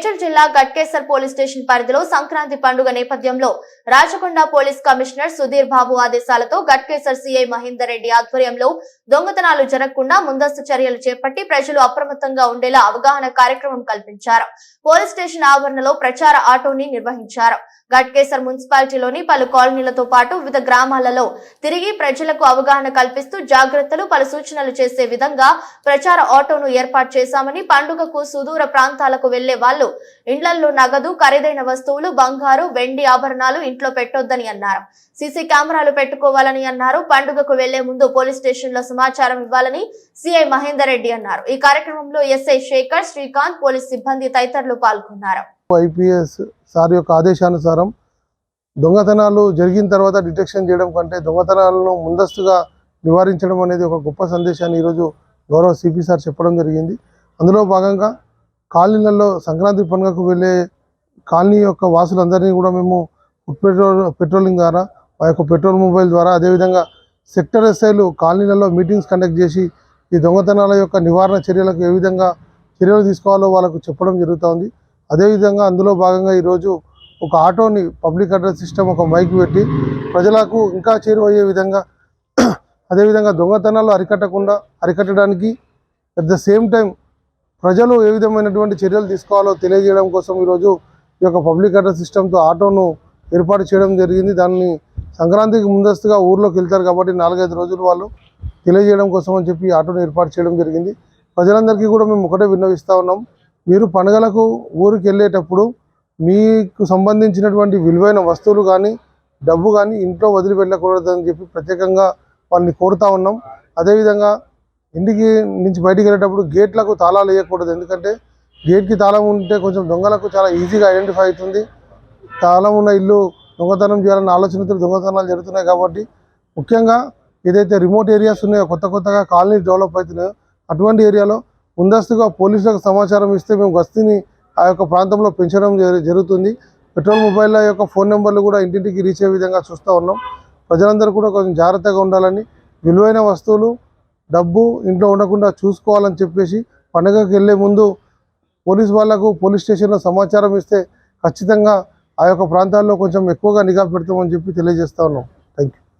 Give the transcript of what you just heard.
జిల్లా Ghatkesar police station పరిధిలో సంక్రాంతి పండుగ నేపథ్యంలో రాచకొండ పోలీస్ కమిషనర్ సుధీర్ బాబు ఆదేశాలతో గట్కేసర్ సిఐ మహేందర్ రెడ్డి ఆధ్వర్యంలో దొంగతనాలు జరగకుండా ముందస్తు చర్యలు చేపట్టి ప్రజలు అప్రమత్తంగా ఉండేలా అవగాహన కార్యక్రమం కల్పించారు. పోలీస్ స్టేషన్ ఆవరణలో ప్రచార ఆటోని నిర్వహించారు. ఘట్కేసర్ మున్సిపాలిటీలోని పలు కాలనీలతో పాటు వివిధ గ్రామాలలో తిరిగి ప్రజలకు అవగాహన కల్పిస్తూ జాగ్రత్తలు పలు సూచనలు చేసే విధంగా ప్రచార ఆటోను ఏర్పాటు చేశామని పండుగకు సుదూర ప్రాంతాలకు వెళ్ళే వాళ్ళు ఇండ్లలో నగదు ఖరీదైన వస్తువులు బంగారు వెండి ఆభరణాలు ఇంట్లో పెట్టొద్దని అన్నారు. సీసీ కెమెరాలు పెట్టుకోవాలని అన్నారు. పండుగకు వెళ్ళే ముందు పోలీస్ స్టేషన్లో సమాచారం ఇవ్వాలని సిఐ మహేందర్ రెడ్డి అన్నారు. ఈ కార్యక్రమంలో ఎస్ఐ శేఖర్ శ్రీకాంత్ పోలీస్ సిబ్బంది తదితరులు పాల్గొన్నారు. ఐపీఎస్ సార్ యొక్క ఆదేశానుసారం దొంగతనాలు జరిగిన తర్వాత డిటెక్షన్ చేయడం కంటే దొంగతనాలను ముందస్తుగా నివారించడం అనేది ఒక గొప్ప సందేశాన్ని ఈరోజు గౌరవ సిపి సార్ చెప్పడం జరిగింది. అందులో భాగంగా కాలనీలలో సంక్రాంతి పండుగకు వెళ్ళే కాలనీ యొక్క వాసులందరినీ కూడా మేము ఫుడ్ పెట్రోల్ పెట్రోలింగ్ ద్వారా ఆ యొక్క పెట్రోల్ మొబైల్ ద్వారా అదేవిధంగా సెక్టర్ ఎస్ఐలు కాలనీలలో మీటింగ్స్ కండక్ట్ చేసి ఈ దొంగతనాల యొక్క నివారణ చర్యలకు ఏ విధంగా చర్యలు తీసుకోవాలో వాళ్ళకు చెప్పడం జరుగుతోంది. అదేవిధంగా అందులో భాగంగా ఈరోజు ఒక ఆటోని పబ్లిక్ అడ్రస్ సిస్టమ్ ఒక మైక్ పెట్టి ప్రజలకు ఇంకా చేరువయ్యే విధంగా అదేవిధంగా దొంగతనాలు అరికట్టకుండా అరికట్టడానికి అట్ ద సేమ్ టైం ప్రజలు ఏ విధమైనటువంటి చర్యలు తీసుకోవాలో తెలియజేయడం కోసం ఈరోజు ఈ యొక్క పబ్లిక్ అడ్రస్ సిస్టమ్తో ఆటోను ఏర్పాటు చేయడం జరిగింది. దాన్ని సంక్రాంతికి ముందస్తుగా ఊర్లోకి వెళ్తారు కాబట్టి నాలుగైదు రోజులు వాళ్ళు తెలియజేయడం కోసం అని చెప్పి ఆటోను ఏర్పాటు చేయడం జరిగింది. ప్రజలందరికీ కూడా మేము ఒకటే విన్నవిస్తూ ఉన్నాం. మీరు పండుగలకు ఊరికి వెళ్ళేటప్పుడు మీకు సంబంధించినటువంటి విలువైన వస్తువులు కానీ డబ్బు కానీ ఇంట్లో వదిలి వెళ్ళకూడదని చెప్పి ప్రత్యేకంగా వాళ్ళని కోరుతా ఉన్నాం. అదేవిధంగా ఇంటికి నుంచి బయటికి వెళ్ళేటప్పుడు గేట్లకు తాళాలు వేయకూడదు. ఎందుకంటే గేట్కి తాళం ఉంటే కొంచెం దొంగలకు చాలా ఈజీగా ఐడెంటిఫై అవుతుంది. తాళం ఉన్న ఇల్లు దొంగతనం చేయాలన్న ఆలోచనతో దొంగతనాలు జరుగుతున్నాయి కాబట్టి ముఖ్యంగా ఏదైతే రిమోట్ ఏరియాస్ ఉన్నాయో కొత్త కొత్తగా కాలనీ డెవలప్ అవుతున్నాయో అటువంటి ఏరియాలో ముందస్తుగా పోలీసులకు సమాచారం ఇస్తే మేము గస్తీని ఆ యొక్క ప్రాంతంలో పెంచడం జరుగుతుంది. పెట్రోల్ మొబైల్ యొక్క ఫోన్ నెంబర్లు కూడా ఇంటింటికి రీచ్ అయ్యే విధంగా చూస్తూ ఉన్నాం. ప్రజలందరూ కూడా కొంచెం జాగ్రత్తగా ఉండాలని విలువైన వస్తువులు డబ్బు ఇంట్లో ఉండకుండా చూసుకోవాలని చెప్పేసి పండుగకి వెళ్ళే ముందు పోలీస్ వాళ్ళకు పోలీస్ స్టేషన్లో సమాచారం ఇస్తే ఖచ్చితంగా ఆ యొక్క ప్రాంతాల్లో కొంచెం ఎక్కువగా నిఘా పెడతామని చెప్పి తెలియజేస్తా ఉన్నాం. Thank you